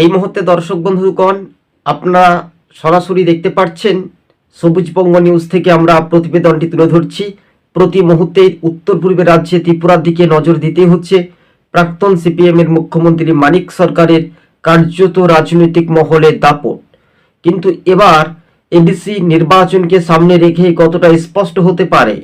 এই মুহূর্তে দর্শক বন্ধুগণ, আপনারা সরাসরি দেখতে পাচ্ছেন সবুজবঙ্গ নিউজ থেকে আমরা প্রতিবেদনটি তুলে ধরছি। প্রতি মুহূর্তে উত্তর পূর্বে রাজ্যে ত্রিপুরার দিকে নজর দিতে হচ্ছে। প্রাক্তন সিপিএম এর মুখ্যমন্ত্রী মানিক সরকারের কার্যত রাজনৈতিক মহলে দাপট। কিন্তু এবার এডিসি নির্বাচনকে সামনে রেখে কতটা স্পষ্ট হতে পারে?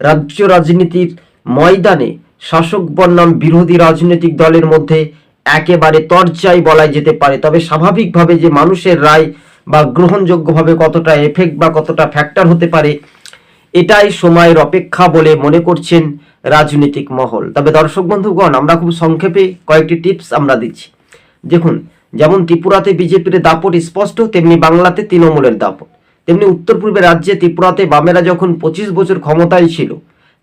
রাজ্য রাজনীতির ময়দানে শাসক বনাম বিরোধী রাজনৈতিক দলের মধ্যে একেবারে তরজাই বলা যেতে পারে। তবে স্বাভাবিকভাবে যে মানুষের রায় বা গ্রহণযোগ্যভাবে কতটা এফেক্ট বা কতটা ফ্যাক্টর হতে পারে এটাই সময়ের অপেক্ষা বলে মনে করছেন রাজনৈতিক মহল। তবে দর্শক বন্ধুগণ আমরা খুব সংক্ষেপে কয়েকটি টিপস আমরা দিচ্ছি। দেখুন যেমন ত্রিপুরাতে বিজেপির দাপট স্পষ্ট তেমনি বাংলাতে তৃণমূলের দাপট। তেমনি উত্তর পূর্বে রাজ্যে ত্রিপুরাতে বামেরা যখন পঁচিশ বছর ক্ষমতায় ছিল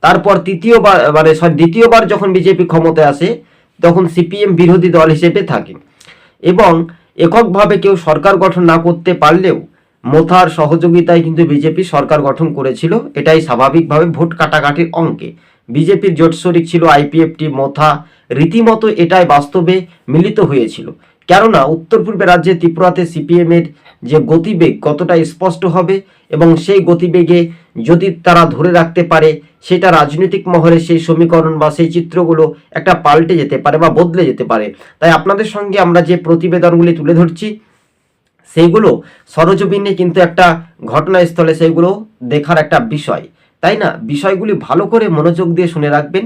তারপর তৃতীয়বার মানে sorry, দ্বিতীয়বার যখন বিজেপি ক্ষমতায় আসে তখন সিপিএম বিরোধী দল হিসেবে থাকে। এবং এককভাবে কেউ সরকার গঠন না করতে পারলেও মোথার সহযোগিতায় কিন্তু বিজেপি সরকার গঠন করেছিল। এটাই স্বাভাবিকভাবে ভোট কাটাকাটির অঙ্কে। বিজেপির জোট শরিক ছিল আইপিএফটি মোথা। রীতিমতো এটাই বাস্তবে মিলিত হয়েছিল। কেননা উত্তর পূর্বে রাজ্যে ত্রিপুরাতে সিপিএমের যে গতিবেগ কতটা স্পষ্ট হবে এবং সেই গতিবেগে যদি তারা ধরে রাখতে পারে, সেটা রাজনৈতিক মহলে সেই সমীকরণ বা সেই চিত্রগুলো একটা পাল্টে যেতে পারে বা বদলে যেতে পারে। তাই আপনাদের সঙ্গে আমরা যে প্রতিবেদনগুলি তুলে ধরছি, সেইগুলো সরজমিনে কিন্তু একটা ঘটনাস্থলে সেইগুলো দেখার একটা বিষয়। তাই না? বিষয়গুলি ভালো করে মনোযোগ দিয়ে শুনে রাখবেন।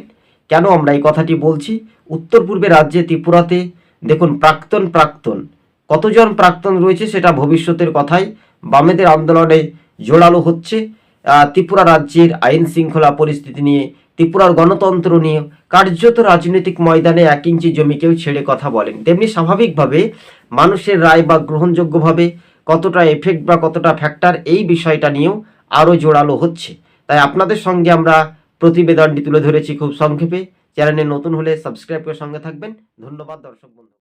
কেন আমরা এই কথাটি বলছি? উত্তর পূর্বে রাজ্যে ত্রিপুরাতে দেখুন প্রাক্তন প্রাক্তন। কতজন প্রাক্তন রয়েছে সেটা ভবিষ্যতের কথাই। বামেদের আন্দোলনে জোরালো হচ্ছে। ত্রিপুরা রাজ্যের আইন শৃঙ্খলা পরিস্থিতি নিয়ে, ত্রিপুরার গণতন্ত্র নিয়ে কার্যত রাজনৈতিক ময়দানে এক ইঞ্চি জমি কেউ ছেড়ে কথা বলেন। তেমনি স্বাভাবিকভাবে মানুষের রায় বা গ্রহণযোগ্যভাবে কতটা এফেক্ট বা কতটা ফ্যাক্টর এই বিষয়টা নিয়েও আরও জোরালো হচ্ছে। তাই আপনাদের সঙ্গে আমরা প্রতিবেদনটি তুলে ধরেছি খুব সংক্ষেপে। চ্যানেলে নতুন হলে সাবস্ক্রাইব করে সঙ্গে থাকবেন। ধন্যবাদ, দর্শক বন্ধু।